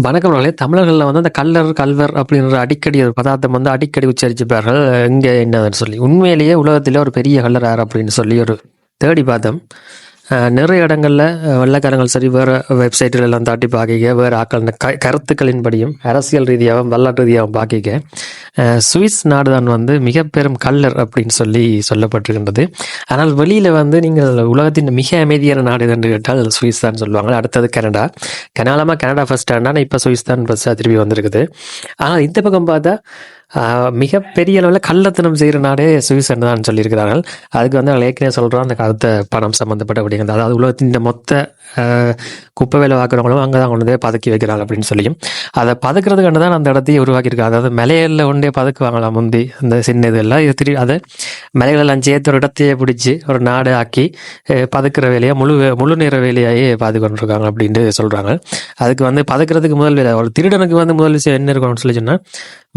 வணக்கம் நாளே. தமிழர்களில் வந்து அந்த கல்லர் கல்வர் அப்படின்ற அடிக்கடி ஒரு பதார்த்தம் வந்து அடிக்கடி உச்சரிச்சுப்பார்கள். இங்கே என்னன்னு சொல்லி. உண்மையிலேயே உலகத்திலே ஒரு பெரிய கல்லர் யார் அப்படின்னு சொல்லி ஒரு தேடி பார்த்தோம். நிறைய இடங்களில் வெள்ளக்காரங்கள் சரி வேறு வெப்சைட்டில் எல்லாம் தாட்டி பார்க்க வேறு ஆக்கள் க கருத்துக்களின்படியும் அரசியல் ரீதியாகவும் வரலாற்று ரீதியாகவும் பார்க்க. சுவிஸ் நாடு தான் வந்து மிக பெரும் கல்லர் அப்படின்னு சொல்லி சொல்லப்பட்டிருக்கின்றது. ஆனால் வெளியில் வந்து நீங்கள் உலகத்தின் மிக அமைதியான நாடு என்று கேட்டால் சுவிஸ் தான் சொல்லுவாங்க. அடுத்தது கனடா. கனாலமாக கனடா ஃபஸ்ட் ஆனால் இப்போ சுவிஸ் தான் ஃபஸ்ட்டாக திரும்பி வந்திருக்குது. ஆனால் இந்த பக்கம் பார்த்தா மிகப்பெரிய அளவில் கள்ளத்தனம் செய்கிற நாடே சுவிசன் தான் சொல்லியிருக்கிறார்கள். அதுக்கு வந்து அவங்க ஏற்கனவே சொல்கிறோம் அந்த காலத்து பணம் சம்மந்தப்பட்ட அப்படிங்கிறது. அதாவது உலகத்தின் இந்த மொத்த குப்பை வேலை பார்க்குறவங்களும் அங்கே தான் கொண்டு போய் பதுக்கி வைக்கிறாங்க அப்படின்னு சொல்லியும். அதை பதுக்கிறதுக்காண்டு தான் அந்த இடத்தையே உருவாக்கியிருக்காங்க. அதாவது மலையில் ஒன்றே பதுக்குவாங்களாம் முந்தி அந்த சின்ன இதெல்லாம். இது திரு அதை மலைகளெல்லாம் சேர்த்து ஒரு இடத்தையே பிடிச்சி ஒரு நாடு ஆக்கி பதுக்கிற வேலையாக வேலையை முழு முழு நேர வேலையாகி பார்த்து அப்படின்ட்டு சொல்கிறாங்க அதுக்கு வந்து பதுக்கிறதுக்கு முதல் வேலை ஒரு திருடனுக்கு வந்து முதல் விஷயம் என்ன இருக்கணும்னு சொல்லி சொன்னால்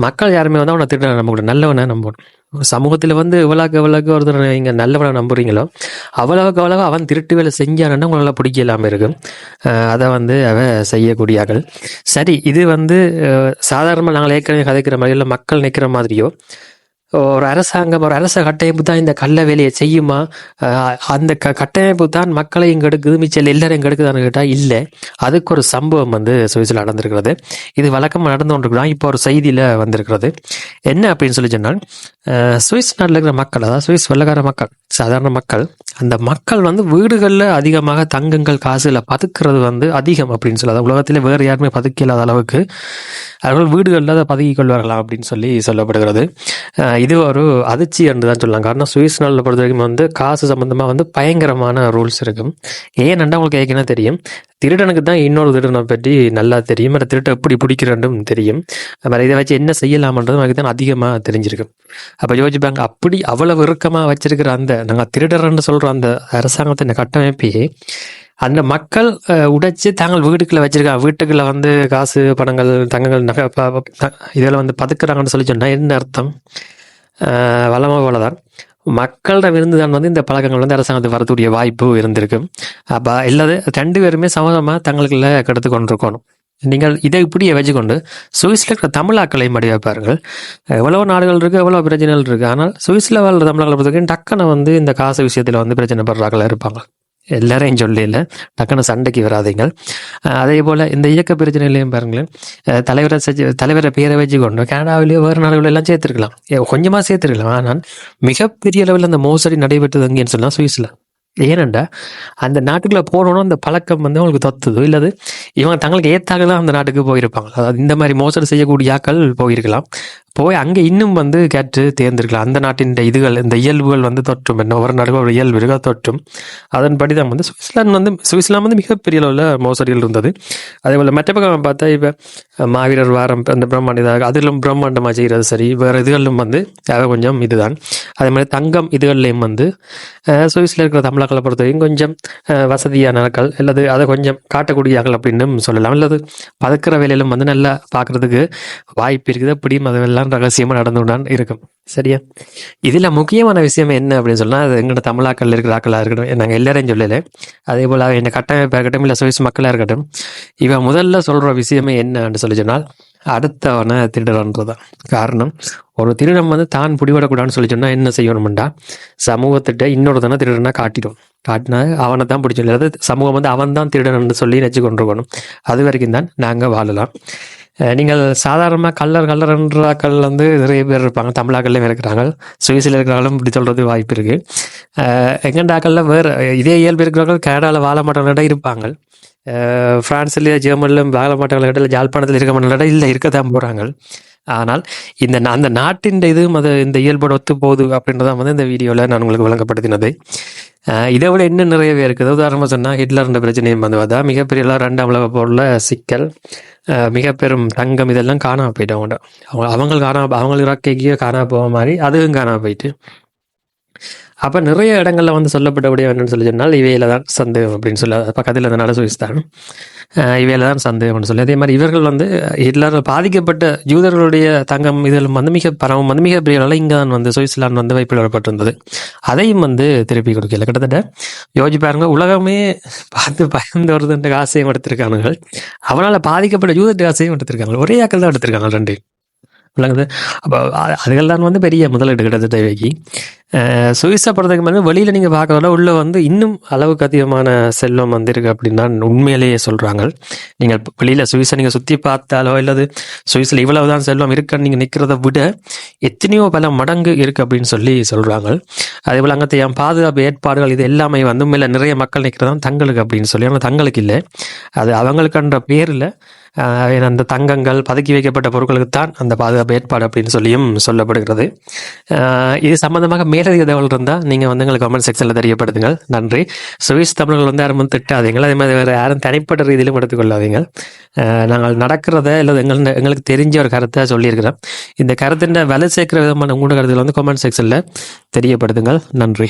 மக்கள் யாருமே வந்து அவனை திருடனை நம்ப கூட நல்லவனை நம்பணும். சமூகத்தில் வந்து எவ்வளோக்கு எவ்வளோக்கு ஒருத்தர் நீங்கள் நல்லவனை நம்புறீங்களோ அவ்வளவுக்கு அவ்வளவு அவன் திருட்டு வேலை செஞ்சானன்னா உங்களால் பிடிக்க இல்லாமல் இருக்கும். அதை வந்து அவன் செய்யக்கூடியார்கள் சரி இது வந்து சாதாரணமாக நாங்கள் ஏற்கனவே கதைக்கிற மாதிரி இல்லை மக்கள் நிற்கிற மாதிரியோ ஒரு அரசாங்கம் ஒரு அரச கட்டமைப்பு தான் இந்த கள்ள வேலையை செய்யுமா? அந்த க கட்டமைப்பு தான் மக்களையும் கெடுக்குது மிச்சம் எல்லாரையும் எடுக்குதான்னு கேட்டால் இல்லை. அதுக்கு ஒரு சம்பவம் வந்து சுவிஸில் நடந்திருக்கிறது. இது வழக்கமாக நடந்து கொண்டிருக்கலாம் இப்போ ஒரு செய்தியில் வந்திருக்கிறது. என்ன அப்படின்னு சொல்லி சொன்னால் சுவிஸ் நாட்டில் இருக்கிற மக்கள் அதாவது சுவிஸ் வெள்ளக்கார மக்கள் சாதாரண மக்கள் அந்த மக்கள் வந்து வீடுகளில் அதிகமாக தங்கங்கள் காசில் பதுக்கிறது வந்து அதிகம் அப்படின்னு சொல்லி அதாவது உலகத்தில் வேறு யாருமே பதுக்க இல்லாத அளவுக்கு அவர்கள் வீடுகளில் அதை பதுக்கிக் கொள்வார்களாம் அப்படின்னு சொல்லி சொல்லப்படுகிறது. இது ஒரு அதிர்ச்சி என்று தான் சொல்லலாம். காரணம் சுவிஸ் நாளில் பொறுத்த வரைக்கும் வந்து காசு சம்மந்தமாக வந்து பயங்கரமான ரூல்ஸ் இருக்கும். ஏனென்றா உங்களுக்கு ஏற்கனவே தெரியும். திருடனுக்கு தான் இன்னொரு திருடனை பற்றி நல்லா தெரியும். அந்த திருட்டை எப்படி பிடிக்கிறன்றும் தெரியும். அது இதை வச்சு என்ன செய்யலாமன்றதும் அதுக்கு தான் அதிகமாக தெரிஞ்சிருக்கும். அப்போ யோசிப்பாங்க அப்படி அவ்வளவு இறுக்கமாக வச்சிருக்கிற அந்த நாங்கள் திருடர்ன்னு சொல்கிற அந்த அரசாங்கத்தின் கட்டமைப்பையே அந்த மக்கள் அஹ், உடைச்சு தாங்கள் வீட்டுக்குள்ள வச்சிருக்காங்க வீட்டுக்குள்ள வந்து காசு பணங்கள் தங்கங்கள் நகை இதில் இதெல்லாம் வந்து பதுக்குறாங்கன்னு சொல்லி சொன்னால் என்ன அர்த்தம்? வளமாக போல தான் மக்களோட விருந்து தான் வந்து இந்த பழக்கங்கள் வந்து அரசாங்கத்துக்கு வரக்கூடிய வாய்ப்பு இருந்திருக்கு. அப்போ இல்லாத ரெண்டு பேருமே சமூகமாக தங்களுக்குள்ள கெடுத்து கொண்டிருக்கணும். நீங்கள் இதை இப்படியே வச்சுக்கொண்டு சுவிஸில் இருக்கிற தமிழாக்களை மடியாக எவ்வளோ நாடுகள் இருக்குது எவ்வளோ பிரச்சனைகள் இருக்குது ஆனால் சுவிஸில் வாழ்கிற தமிழர்களை பொறுத்த வரைக்கும் டக்குன்னு வந்து இந்த காசு விஷயத்தில் வந்து பிரச்சனை படுறாக்கள் இருப்பாங்க. எல்லாரையும் சொல்லல டக்குன்னு சண்டைக்கு வராதீங்க. அதே போல் இந்த இயக்க பிரச்சனையிலையும் பாருங்களேன். தலைவரை சச்சி தலைவரை பேரை வச்சு கொண்டு கனடாவிலேயோ வேறு நாடுகள் எல்லாம் சேர்த்துருக்கலாம். கொஞ்சமாக சேர்த்துருக்கலாம். ஆனால் மிகப்பெரிய அளவில் அந்த மோசடி நடைபெற்றது எங்கேன்னு சொன்னால் சுவிஸில். ஏனண்டா அந்த நாட்டுக்குள்ள போனோன்னா அந்த பழக்கம் வந்து அவங்களுக்கு தத்துதோ. இல்லது இவங்க தங்களுக்கு ஏத்தாக தான் அந்த நாட்டுக்கு போயிருப்பாங்க. அதாவது இந்த மாதிரி மோசடி செய்யக்கூடிய ஆக்கள் போயிருக்கலாம். போய் அங்கே இன்னும் வந்து கேட்டு தேர்ந்திருக்கலாம் அந்த நாட்டின் இதுகள் இந்த இயல்புகள் வந்து தொற்றும். என்ன ஒவ்வொரு நாடுகள் ஒரு இயல்பு இருக்கா? தொற்றும். அதன்படி தான் வந்து சுவிட்சர்லாந்து வந்து சுவிட்சர்லாந்து வந்து மிகப்பெரிய அளவில் மோசடிகள் இருந்தது. அதே போல் மற்ற பக்கம் பார்த்தா இப்போ மாவீரர் வாரம் அந்த பிரம்மாண்ட இதாக அதிலும் பிரம்மாண்டமாக செய்கிறது சரி. வேறு இதுகளிலும் வந்து அதை கொஞ்சம் இதுதான். அதே மாதிரி தங்கம் இதுகள்லையும் வந்து சுவிஸில் இருக்கிற தமிழர்களை பொறுத்த வரைக்கும் கொஞ்சம் வசதியான ஆட்கள் அல்லது அதை கொஞ்சம் காட்டக்கூடியார்கள் அப்படின்னு சொல்லலாம். அல்லது பதுக்கிற வேலையிலும் வந்து நல்லா பார்க்கறதுக்கு வாய்ப்பு இருக்குது. அப்படியும் அதெல்லாம் ரகசியமாக நடந்துடான் இருக்கும். சரியா? இதில் முக்கியமான விஷயம் என்ன அப்படின்னு சொன்னால் அது எங்களோட தமிழாக்கள் இருக்கிற ஆக்களாக இருக்கட்டும் நாங்கள் எல்லாரையும் சொல்லலை. அதே போல் என்ன கட்டமைப்பாக இருக்கட்டும் இல்லை சுவிஸ் மக்களாக இருக்கட்டும் இவன் முதல்ல சொல்கிற விஷயமே என்னன்னு சொல்லி சொன்னால் அடுத்தவனை திருடன்றதான் காரணம் ஒரு திருடன் வந்து தான் பிடிபடக்கூடாதுன்னு சொல்லி சொன்னால் என்ன செய்யணும்டா? சமூகத்திட்ட இன்னொருத்தனை திருடனா காட்டிடும். காட்டினா அவனை தான் பிடிச்சோம் அதாவது சமூகம் வந்து அவன் தான் திருடன்னு சொல்லி நினச்சி கொண்டிருக்கணும். அது வரைக்கும் தான் நாங்கள் வாழலாம். நீங்கள் சாதாரணமாக கல்லர் கல்லர்ன்றாக்கள் வந்து நிறைய பேர் இருப்பாங்க. தமிழாக்கள்லையும் இருக்கிறாங்க. சுவிஸில் இருக்கிறவங்களும் இப்படி சொல்கிறது வாய்ப்பு இருக்குது எங்கண்டாக்களில் வேறு இதே இயல்பு இருக்கிறவர்கள் கனடாவில் வாழ மாட்டவங்களிட இருப்பாங்க. ஃப்ரான்ஸ்லேயும் ஜெர்மனிலும் வாழ மாட்டவங்களிட இல்லை ஜாழ்ப்பாணத்தில் இருக்க மாட்டவங்களிட இல்லை இருக்க தான் போகிறாங்க ஆனால் இந்த அந்த நாட்டின் இது அது இந்த இயல்போட ஒத்து போகுது அப்படின்றதான் வந்து இந்த வீடியோவில் நான் உங்களுக்கு வழங்கப்படுத்தினது இதை விட இன்னும் நிறையவே இருக்குது. உதாரணமாக சொன்னால் ஹிட்லர்ன்ற பிரச்சனையும் வந்து பார்த்தா மிகப்பெரிய ரெண்டாம் உலக போரில் சிக்கல் மிகப்பெரும் மிக பெரும் தங்கம் இதெல்லாம் காணாம போயிட்டு அவங்கள்ட்ட அவங்க அவங்க காணாம அவங்க இறக்கைக்கு காணாம போக மாதிரி அதுவும் காணாம போயிட்டு. அப்போ நிறைய இடங்கள்ல வந்து சொல்லப்படக்கூடிய விடயம் என்னன்னு சொல்லி சொன்னால் இவையில தான் சந்தேகம் அப்படின்னு சொல்லி பக்கத்தில் இருந்தனால சுவிஸ் தான். இவையில தான் சந்தேகம்னு சொல்லி. அதே மாதிரி இவர்கள் வந்து ஹிட்லர் பாதிக்கப்பட்ட யூதர்களுடைய தங்கம் இதில் வந்து மிக பரவும் வந்து மிக பெரிய இங்கே தான் வந்து சுவிஸ்லாந்து வந்து வைப்பில் அதையும் வந்து திருப்பி கொடுக்கல. கிட்டத்தட்ட யோசி பாருங்க உலகமே பார்த்து பயந்து வருதுன்ற காசையும் எடுத்திருக்கானுங்க அவனால் பாதிக்கப்பட்ட யூதர் காசையும் எடுத்திருக்காங்க ஒரே ஆக்கள் தான் எடுத்திருக்காங்க ரெண்டு விளங்குது. அப்போ அதுகள் தான் வந்து பெரிய முதலீடு கிட்டத்தட்ட இவைக்கு. அஹ் படத்துக்கு வந்து வெளியில் நீங்கள் பார்க்கறதோட உள்ளே வந்து இன்னும் அளவுக்கு அதிகமான செல்வம் வந்திருக்கு அப்படின்னு தான் உண்மையிலேயே சொல்கிறாங்க நீங்கள் வெளியில் சுவிசை நீங்கள் சுற்றி பார்த்தாலோ இல்லது சுவிஸில் இவ்வளவு தான் செல்வம் இருக்குன்னு நீங்கள் நிற்கிறத விட எத்தனையோ பல மடங்கு இருக்குது அப்படின்னு சொல்லி சொல்கிறாங்க அதே போல் அங்கே என் பாதுகாப்பு ஏற்பாடுகள் இது எல்லாமே வந்து மேலே நிறைய மக்கள் நிற்கிறதான் தங்களுக்கு அப்படின்னு சொல்லி ஆனால் தங்களுக்கு இல்லை. அது அவங்களுக்குன்ற பேரில் அந்த தங்கங்கள் பதுக்கி வைக்கப்பட்ட பொருட்களுக்கு தான் அந்த பாதுகாப்பு ஏற்பாடு அப்படின்னு சொல்லியும் சொல்லப்படுகிறது. இது சம்பந்தமாக மேலதிக தகவல் இருந்தால் நீங்கள் வந்து எங்களுக்கு கமெண்ட் செக்ஷனில் தெரியப்படுத்துங்கள். நன்றி. சுவிஸ் தமிழர்கள் வந்து யாரும் வந்து திட்டாதீங்க அதே மாதிரி வேறு யாரும் தனிப்பட்ட ரீதியிலும் எடுத்துக்கொள்ளாதீங்க நாங்கள் நடக்கிறத இல்லை எங்கள் எங்களுக்கு தெரிஞ்ச ஒரு கருத்தை சொல்லியிருக்கிறோம். இந்த கருத்தின் வலை சேர்க்கிற விதமான உங்களோட கருத்துக்கள் வந்து கமெண்ட் செக்ஷனில் தெரியப்படுத்துங்கள். நன்றி.